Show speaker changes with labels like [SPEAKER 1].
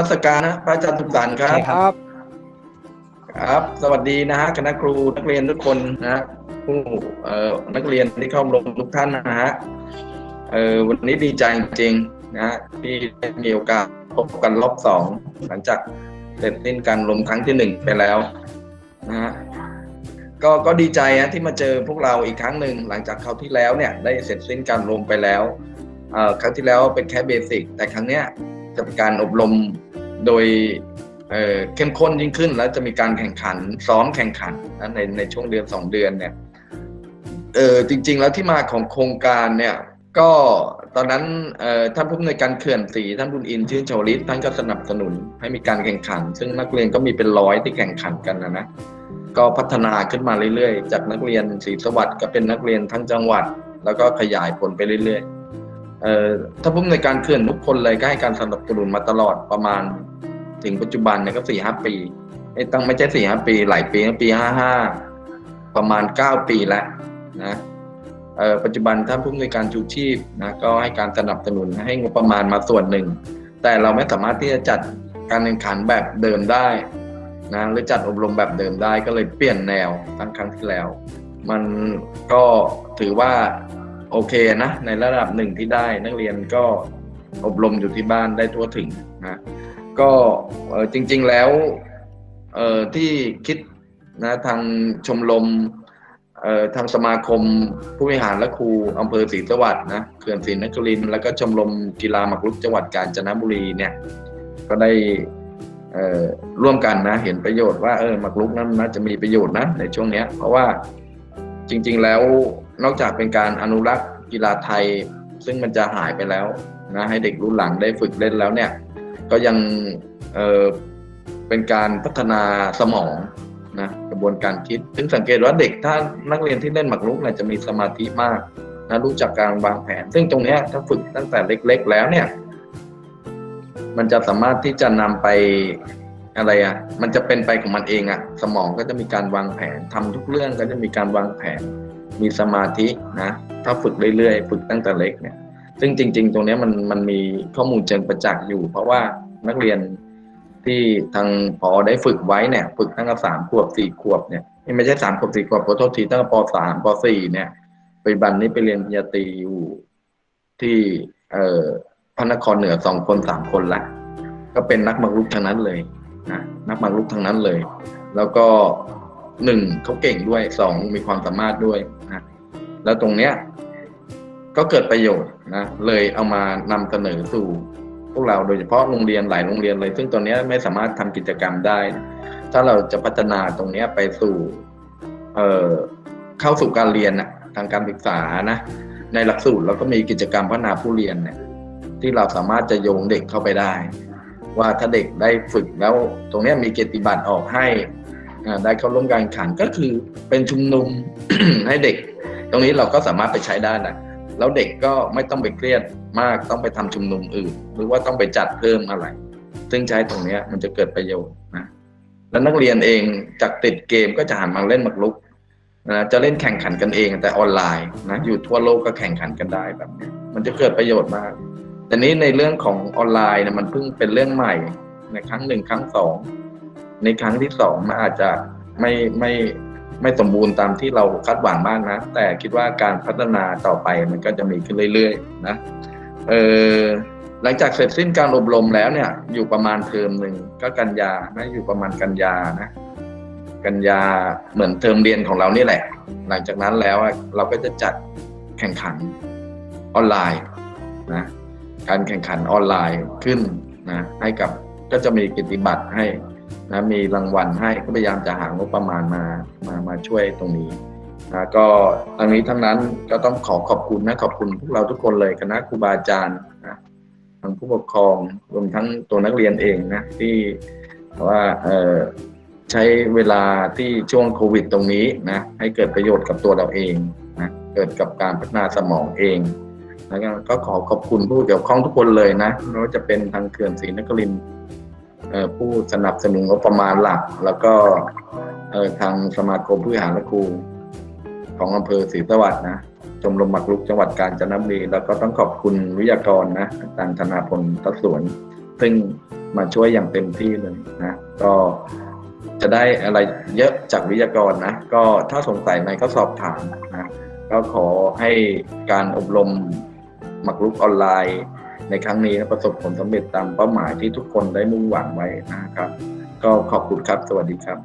[SPEAKER 1] มัสการนะพระอาจารย์สุขสันต์ครับ
[SPEAKER 2] ใช่ครับ
[SPEAKER 1] ครับ สวัสดีนะฮะคณะครูนักเรียนทุกคนนะฮะผู้เอ่อนักเรียนที่เข้าลงทุกท่านนะฮะเอ่อวันนี้ดีใจจริงๆนะฮะที่ได้มีโอกาสพบกันรอบสองหลังจากเสร็จสิ้นการลงครั้งที่หนึ่งไปแล้วนะฮะก็ก็ดีใจฮะที่มาเจอพวกเราอีกครั้งหนึ่งหลังจากคราวที่แล้วเนี่ยได้เสร็จสิ้นการลงไปแล้วเอ่อครั้งที่แล้วเป็นแค่เบสิกแต่ครั้งเนี้ยจะเป็นการอบรม โดยเเข้มข้นยิ่งขึ้น แล้วจะมีการแข่งขันซ้อมแข่งขันนะในในช่วงเดือนสองเดือนเนี่ยเออจริง ๆ แล้วที่มาของโครงการเนี่ยก็ตอนนั้นท่านผู้อำนวยการเขื่อนสีท่านบุญอินชื่นชวลิตท่านก็สนับสนุนให้มีการแข่งขัน ซึ่งนักเรียนก็มีเป็นร้อยที่แข่งขันกันนะนะก็พัฒนาขึ้นมาเรื่อยๆ จากนักเรียนศรีสวัสดิ์ก็เป็นนักเรียนทั้งจังหวัด แล้วก็ขยายผลไปเรื่อยๆ ถ้าผู้อำนวยการเขื่อนทุกคนเลยก็ให้การสนับสนุนมาตลอดประมาณ ถึงปัจจุบันเนี่ยก็สี่ห้าปีไม่ต้องไม่ใช่สี่ห้าปี หลายปีปีห้าห้าประมาณเก้าปีแล้วนะปัจจุบันท่านผู้อำนวยการชูชีพนะก็ให้การสนับสนุนให้งบประมาณมาส่วนหนึ่ง แต่เราไม่สามารถที่จะจัดการแข่งขันแบบเดิมได้นะหรือจัดอบรมแบบเดิมได้ก็เลยเปลี่ยนแนวทั้งครั้งที่แล้ว มันก็ถือว่า โอเคนะ ในระดับหนึ่งที่ได้นักเรียนก็อบรมอยู่ที่บ้านได้ทั่วถึงนะก็จริง ๆแล้วที่คิดนะทางชมรมทางสมาคมผู้บริหารและครูอำเภอศรีสวัสดิ์นะเขื่อนศรีนครินแล้วก็ชมรมกีฬาหมากรุกจังหวัดกาญจนบุรีเนี่ยก็ได้ร่วมกันนะเห็นประโยชน์ว่าเออหมากรุกนั้นน่าจะมีประโยชน์นะในช่วงเนี้ยเพราะว่าจริง ๆแล้ว นอกจากเป็นการอนุรักษ์กีฬาไทย ซึ่งมันจะหายไปแล้วนะให้เด็กรุ่นหลังได้ฝึกเล่นแล้วเนี่ย ก็ยังเออเป็นการพัฒนาสมองนะกระบวนการคิด ซึ่งสังเกตว่าเด็กถ้านักเรียนที่เล่นหมากรุกเนี่ยจะมีสมาธิมากนะรู้จักการวางแผน ซึ่งตรงนี้ถ้าฝึกตั้งแต่เล็ก ๆ แล้วเนี่ย มันจะสามารถที่จะนำไปอะไรอะ มันจะเป็นไปของมันเองอะ สมองก็จะมีการวางแผนทำทุกเรื่องก็จะมีการวางแผน มีสมาธินะ ถ้าฝึกเรื่อยๆ ฝึกตั้งแต่เล็กเนี่ย ซึ่งจริง ๆ ตรงนี้มันมันมีข้อมูลเชิงประจักษ์อยู่ เพราะว่านักเรียนที่ทางพอได้ฝึกไว้เนี่ย ฝึกตั้งแต่สามขวบสี่ขวบเนี่ยไม่ใช่สามขวบสี่ขวบขอโทษทีตั้งแต่ปสามปสี่เนี่ยปัจจุบันนี้ไปเรียนปริญญาตรีอยู่ที่เอ่อพระนครเหนือสองคนสามคนละก็เป็นนักมากรุกทั้งนั้นเลยนะนักมากรุกทั้งนั้นเลย แล้วก็ หนึ่งเขาเก่งด้วยสองมีความสามารถด้วยนะแล้วตรงเนี้ยก็เกิดประโยชน์นะเลยเอามานำเสนอสู่พวกเราโดยเฉพาะโรงเรียนหลายโรงเรียนเลย ซึ่งตอนนี้ไม่สามารถทำกิจกรรมได้ ถ้าเราจะพัฒนาตรงเนี้ยไปสู่ เอ่อเข้าสู่การเรียนนะทางการศึกษานะ ในหลักสูตรเราก็มีกิจกรรมพัฒนาผู้เรียนเนี่ย ที่เราสามารถจะโยงเด็กเข้าไปได้ ว่าถ้าเด็กได้ฝึกแล้วตรงเนี้ยมีเกียรติบัตรออกให้ ได้เข้าร่วมการแข่งขันก็คือเป็นชุมนุมให้เด็ก ตรงนี้เราก็สามารถไปใช้ได้นะแล้วเด็กก็ไม่ต้องไปเครียดมากต้องไปทำชุมนุมอื่น หรือว่าต้องไปจัดเพิ่มอะไร ซึ่งใช้ตรงนี้มันจะเกิดประโยชน์นะแล้วนักเรียนเองจากติดเกมก็จะหันมาเล่นมากรุกนะจะเล่นแข่งขันกันเองแต่ออนไลน์นะอยู่ทั่วโลกก็แข่งขันกันได้แบบนี้มันจะเกิดประโยชน์มาก แต่นี้ในเรื่องของออนไลน์นี่ยมันเพิ่งเป็นเรื่องใหม่ในครั้งหนึ่งครั้งสอง ในครั้งที่สองมันอาจจะไม่ไม่ไม่สมบูรณ์ตามที่เราคาดหวังมากนะ แต่คิดว่าการพัฒนาต่อไปมันก็จะมีขึ้นเรื่อยๆนะเออหลังจากเสร็จสิ้นการอบรมแล้วเนี่ย อยู่ประมาณเทอมหนึ่งก็กันยานะอยู่ประมาณกันยานะ กันยาเหมือนเทอมเรียนของเรานี่แหละ หลังจากนั้นแล้วเราก็จะจัดแข่งขันออนไลน์นะการแข่งขันออนไลน์ขึ้นนะให้กับก็จะมีกิตติบัตรให้ นะมีรางวัลให้ก็พยายามจะหางบประมาณมามามาช่วยตรงนี้นะก็ทั้งนี้ทั้งนั้นก็ต้องขอขอบคุณนะขอบคุณพวกเราทุกคนเลยคณะครูบาอาจารย์นะทางผู้ปกครองรวมทั้งตัวนักเรียนเองนะที่ว่าเออใช้เวลาที่ช่วงโควิดตรงนี้นะให้เกิดประโยชน์กับตัวเราเองนะเกิดกับการพัฒนาสมองเองแล้วก็ขอขอบคุณผู้เกี่ยวข้องทุกคนเลยนะไม่ว่าจะเป็นทางเขื่อนศรีนครินทร์ ผู้สนับสนุนงบประมาณหลัก แล้วก็ทางสมาคมผู้หารละครูของอำเภอศรีสวัสดิ์นะชมรมหมักรุกจังหวัดกาญจนบุรีแล้วก็ต้องขอบคุณวิทยากรนะอาจารย์ธนาพลทัศสวน ซึ่งมาช่วยอย่างเต็มที่เลยนะก็จะได้อะไรเยอะจากวิทยากรนะ ก็ถ้าสงสัยไหนก็สอบถามนะก็ขอให้การอบรมหมักรุกออนไลน์ ในครั้งนี้ประสบผลสำเร็จตามเป้าหมายที่ทุกคนได้มุ่งหวังไว้นะครับ ก็ขอบคุณครับ สวัสดีครับ